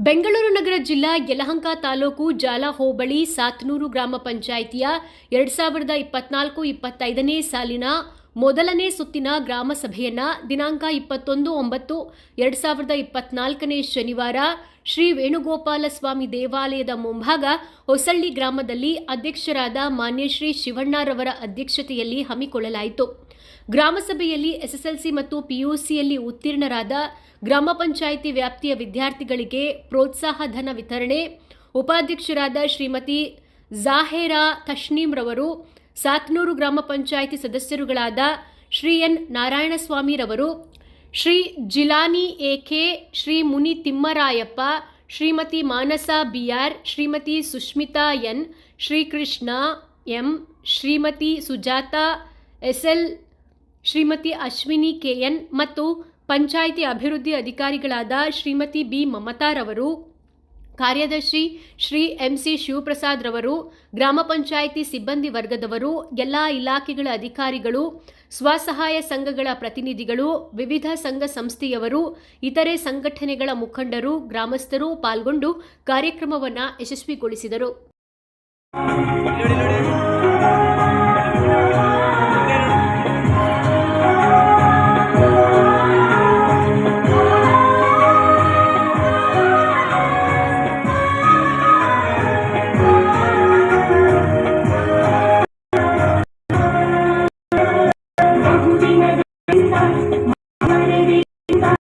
ಬೆಂಗಳೂರು ನಗರ ಜಿಲ್ಲಾ ಯಲಹಂಕ ತಾಲೂಕು ಜಾಲ ಹೋಬಳಿ ಸಾತ್ನೂರು ಗ್ರಾಮ ಪಂಚಾಯಿತಿಯ ಎರಡು ಸಾವಿರದ ಇಪ್ಪತ್ನಾಲ್ಕು ಇಪ್ಪತ್ತೈದನೇ ಸಾಲಿನ ಮೊದಲನೇ ಸುತ್ತಿನ ಗ್ರಾಮ ಸಭೆಯನ್ನ ದಿನಾಂಕ ಇಪ್ಪತ್ತೊಂದು ಒಂಬತ್ತು ಎರಡ್ ಸಾವಿರದ ಇಪ್ಪತ್ನಾಲ್ಕನೇ ಶನಿವಾರ ಶ್ರೀ ವೇಣುಗೋಪಾಲ ಸ್ವಾಮಿ ದೇವಾಲಯದ ಮುಂಭಾಗ ಹೊಸಳ್ಳಿ ಗ್ರಾಮದಲ್ಲಿ ಅಧ್ಯಕ್ಷರಾದ ಮಾನ್ಯ ಶ್ರೀ ಶಿವಣ್ಣರವರ ಅಧ್ಯಕ್ಷತೆಯಲ್ಲಿ ಹಮ್ಮಿಕೊಳ್ಳಲಾಯಿತು. ಗ್ರಾಮ ಸಭೆಯಲ್ಲಿ ಎಸ್ಎಸ್ಎಲ್ಸಿ ಮತ್ತು ಪಿಯುಸಿಯಲ್ಲಿ ಉತ್ತೀರ್ಣರಾದ ಗ್ರಾಮ ಪಂಚಾಯಿತಿ ವ್ಯಾಪ್ತಿಯ ವಿದ್ಯಾರ್ಥಿಗಳಿಗೆ ಪ್ರೋತ್ಸಾಹ ಧನ ವಿತರಣೆ, ಉಪಾಧ್ಯಕ್ಷರಾದ ಶ್ರೀಮತಿ ಜಾಹೇರಾ ತಶ್ನೀಂ ರವರು ಸಾತ್ನೂರು ಗ್ರಾಮ ಪಂಚಾಯಿತಿ ಸದಸ್ಯರುಗಳಾದ Shri N ನಾರಾಯಣಸ್ವಾಮಿರವರು Shri Jilani AK, Shri Muni Thimmarayappa, Shrimati Manasa BR, Shrimati Sushmita N, Shrikrishna M, Shrimati Sujata SL, Shrimati Ashwini KN ಮತ್ತು ಪಂಚಾಯಿತಿ ಅಭಿವೃದ್ಧಿ ಅಧಿಕಾರಿಗಳಾದ ಶ್ರೀಮತಿ ಬಿ ಮಮತಾರವರು ಕಾರ್ಯದರ್ಶಿ ಶ್ರೀ ಎಂಸಿ ಶಿವಪ್ರಸಾದ್ ರವರು, ಗ್ರಾಮ ಪಂಚಾಯಿತಿ ಸಿಬ್ಬಂದಿ ವರ್ಗದವರು, ಎಲ್ಲ ಇಲಾಖೆಗಳ ಅಧಿಕಾರಿಗಳು, ಸ್ವಸಹಾಯ ಸಂಘಗಳ ಪ್ರತಿನಿಧಿಗಳು, ವಿವಿಧ ಸಂಘ ಸಂಸ್ಥೆಯವರು, ಇತರೆ ಸಂಘಟನೆಗಳ ಮುಖಂಡರು, ಗ್ರಾಮಸ್ಥರು ಪಾಲ್ಗೊಂಡು ಕಾರ್ಯಕ್ರಮವನ್ನು ಯಶಸ್ವಿಗೊಳಿಸಿದರು.